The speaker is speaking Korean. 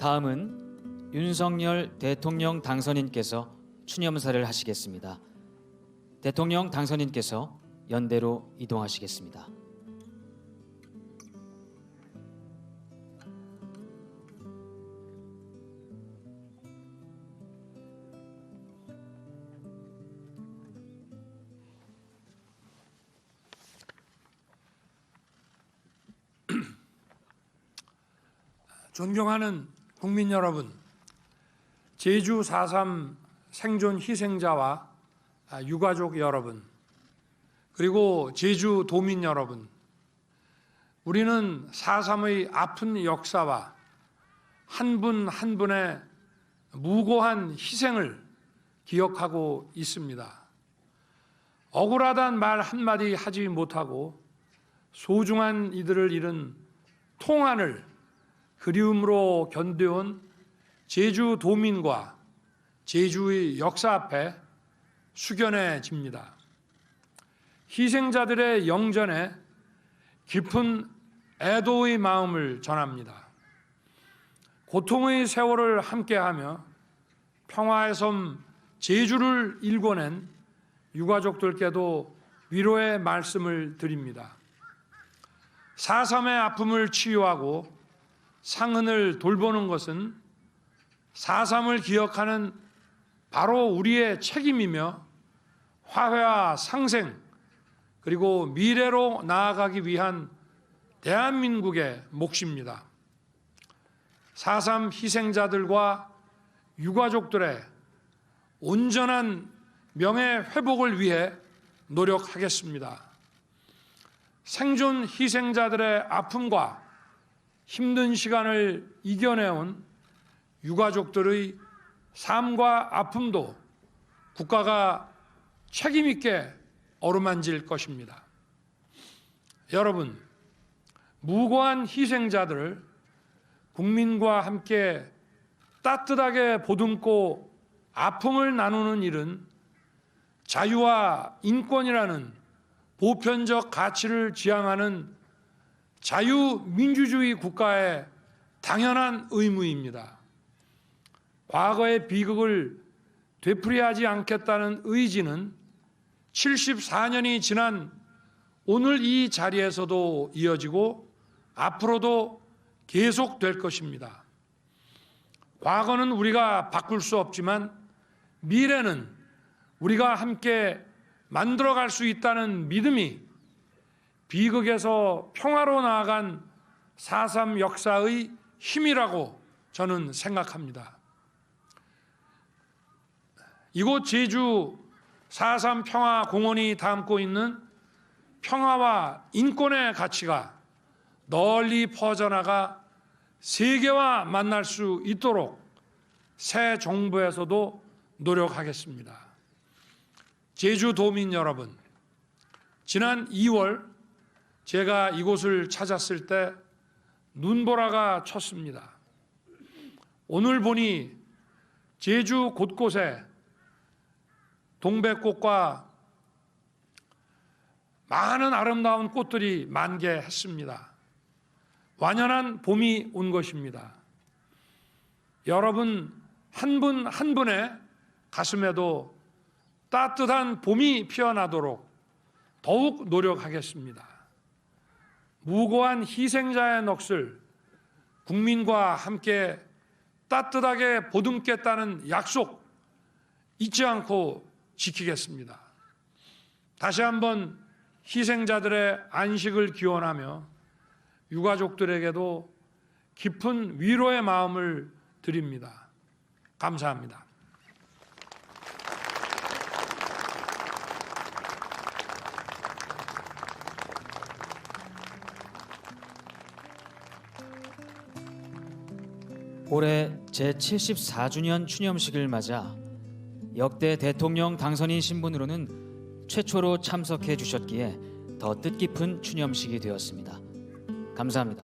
다음은 윤석열 대통령 당선인께서 추념사를 하시겠습니다. 대통령 당선인께서 연대로 이동하시겠습니다. 존경하는 국민 여러분, 제주 4.3 생존 희생자와 아, 유가족 여러분, 그리고 제주 도민 여러분, 우리는 4.3의 아픈 역사와 한분한 분의 무고한 희생을 기억하고 있습니다. 억울하단 말 한마디 하지 못하고 소중한 이들을 잃은 통안을 그리움으로 견뎌온 제주 도민과 제주의 역사 앞에 숙연해집니다. 희생자들의 영전에 깊은 애도의 마음을 전합니다. 고통의 세월을 함께하며 평화의 섬 제주를 일궈낸 유가족들께도 위로의 말씀을 드립니다. 4.3의 아픔을 치유하고 상흔을 돌보는 것은 4.3을 기억하는 바로 우리의 책임이며 화해와 상생 그리고 미래로 나아가기 위한 대한민국의 몫입니다. 4.3 희생자들과 유가족들의 온전한 명예 회복을 위해 노력하겠습니다. 생존 희생자들의 아픔과 힘든 시간을 이겨내온 유가족들의 삶과 아픔도 국가가 책임있게 어루만질 것입니다. 여러분, 무고한 희생자들을 국민과 함께 따뜻하게 보듬고 아픔을 나누는 일은 자유와 인권이라는 보편적 가치를 지향하는 자유민주주의 국가의 당연한 의무입니다. 과거의 비극을 되풀이하지 않겠다는 의지는 74년이 지난 오늘 이 자리에서도 이어지고 앞으로도 계속될 것입니다. 과거는 우리가 바꿀 수 없지만 미래는 우리가 함께 만들어갈 수 있다는 믿음이 비극에서 평화로 나아간 4.3 역사의 힘이라고 저는 생각합니다. 이곳 제주 4.3 평화공원이 담고 있는 평화와 인권의 가치가 널리 퍼져나가 세계와 만날 수 있도록 새 정부에서도 노력하겠습니다. 제주도민 여러분, 지난 2월 제가 이곳을 찾았을 때 눈보라가 쳤습니다. 오늘 보니 제주 곳곳에 동백꽃과 많은 아름다운 꽃들이 만개했습니다. 완연한 봄이 온 것입니다. 여러분 한 분 한 분의 가슴에도 따뜻한 봄이 피어나도록 더욱 노력하겠습니다. 무고한 희생자의 넋을 국민과 함께 따뜻하게 보듬겠다는 약속 잊지 않고 지키겠습니다. 다시 한번 희생자들의 안식을 기원하며 유가족들에게도 깊은 위로의 마음을 드립니다. 감사합니다. 올해 제74주년 추념식을 맞아 역대 대통령 당선인 신분으로는 최초로 참석해 주셨기에 더 뜻깊은 추념식이 되었습니다. 감사합니다.